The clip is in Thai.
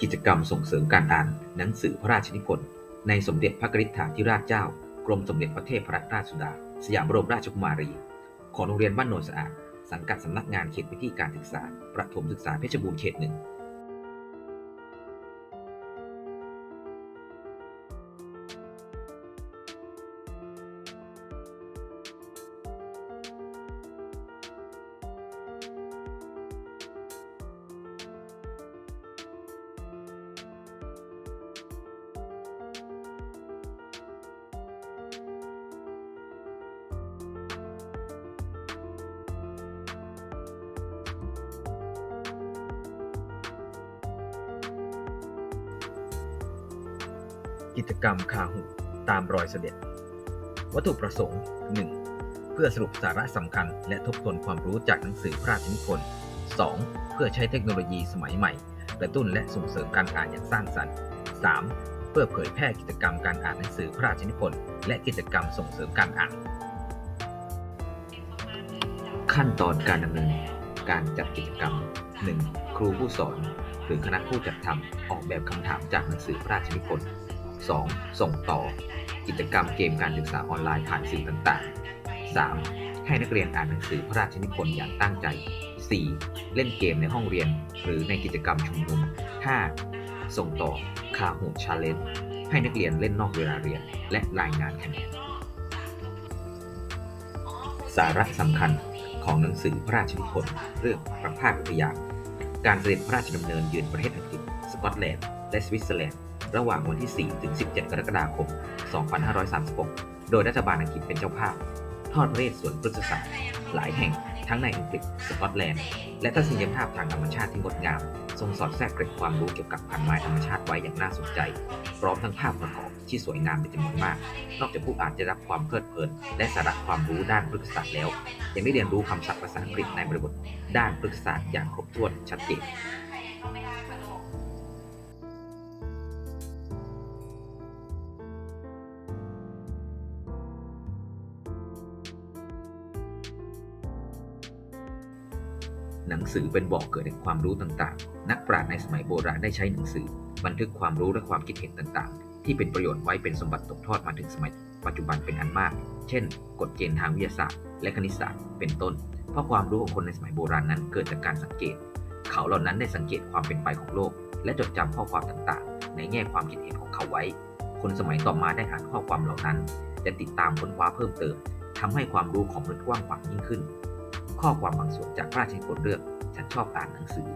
กิจกรรมส่งเสริมการอ่านหนังสือพระราชนิพนธ์ในสมเด็จพระกริษฐาธิราชเจ้า กรมสมเด็จพระเทพรัตนราชสุดา สยามบรมราชกุมารี ของโรงเรียนบ้านโนนสะอาด สังกัดสำนักงานเขตพื้นที่การศึกษา ประถมศึกษาเพชรบูรณ์เขตหนึ่ง กิจกรรมคาหุตามรอยเสด็จ วัตถุประสงค์ 1. เพื่อสรุปสาระสำคัญ และทบทวนความรู้จากหนังสือพระราชนิพนธ์ 2. เพื่อใช้เทคโนโลยีสมัยใหม่ กระตุ้นและส่งเสริมการอ่านอย่างสร้างสรรค์ 3. เพื่อเผยแพร่กิจกรรมการอ่านหนังสือพระราชนิพนธ์และกิจกรรมส่งเสริมการอ่าน ขั้นตอนการดำเนินการจัดกิจกรรม 1. ครูผู้สอน หรือคณะผู้จัดทำออกแบบคำถามจากหนังสือพระราชนิพนธ์ 2. ส่งต่อ กิจกรรมเกมการศึกษาออนไลน์ผ่านสื่อต่างๆ 3. ให้นักเรียนอ่านหนังสือพระราชนิพนธ์อย่างตั้งใจ 4. เล่นเกมในห้องเรียน หรือในกิจกรรมชุมนุม 5. ส่งต่อคาหูชาเลนจ์ให้นักเรียนเล่นนอกเวลาเรียน และรายงานคะแนน สาระสำคัญของหนังสือพระราชนิพนธ์เรื่องประภาคอุทยานการเสด็จพระราชดำเนินเยือนประเทศอังกฤษ สกอตแลนด์ และสวิตเซอร์แลนด์ ระหว่างวันที่ 4 ถึง 17 กรกฎาคม 2536 โดยรัฐบาลอังกฤษเป็นเจ้าภาพ ทอดพระเนตรสวนพฤกษศาสตร์หลายแห่งทั้งในอังกฤษสกอตแลนด์ และทัศนียภาพทางธรรมชาติที่งดงาม ทรงสอดแทรกเกร็ดความรู้เกี่ยวกับพันไม้ธรรมชาติไว้อย่างน่าสนใจ พร้อมทั้งภาพประกอบที่สวยงามเป็นจำนวนมาก นอกจากผู้อ่านจะรับความเพลิดเพลิน และสาระความรู้ด้านพฤกษศาสตร์แล้ว ยังได้เรียนรู้คำศัพท์ภาษาอังกฤษในบริบทด้านพฤกษศาสตร์อย่างครบถ้วนชัดเจน หนังสือเป็นบ่อกเกิดแห่งความรู้ต่างๆ นักปราชญ์ในสมัยโบราณได้ใช้หนังสือ บันทึกความรู้และความคิดเห็นต่างๆ ที่เป็นประโยชน์ไว้เป็นสมบัติตกทอดมาถึงสมัยปัจจุบันเป็นอันมาก เช่น กฎเกณฑ์ทางวิทยาศาสตร์ และคณิตศาสตร์ เป็นต้น เพราะความรู้ของคนในสมัยโบราณนั้นเกิดจากการสังเกต เขาเหล่านั้นได้สังเกตความเป็นไปของโลก และจดจำข้อความต่างๆ ในแง่ความคิดเห็นของเขาไว้ คนสมัยต่อมาได้อ่านข้อความเหล่านั้นและติดตามค้นคว้าเพิ่มเติมทำให้ความรู้ของมนุษย์กว้างขวางยิ่งขึ้น ข้อความบางส่วนจากพระราชนิพนธ์เรื่อง ฉันชอบอ่านหนังสือ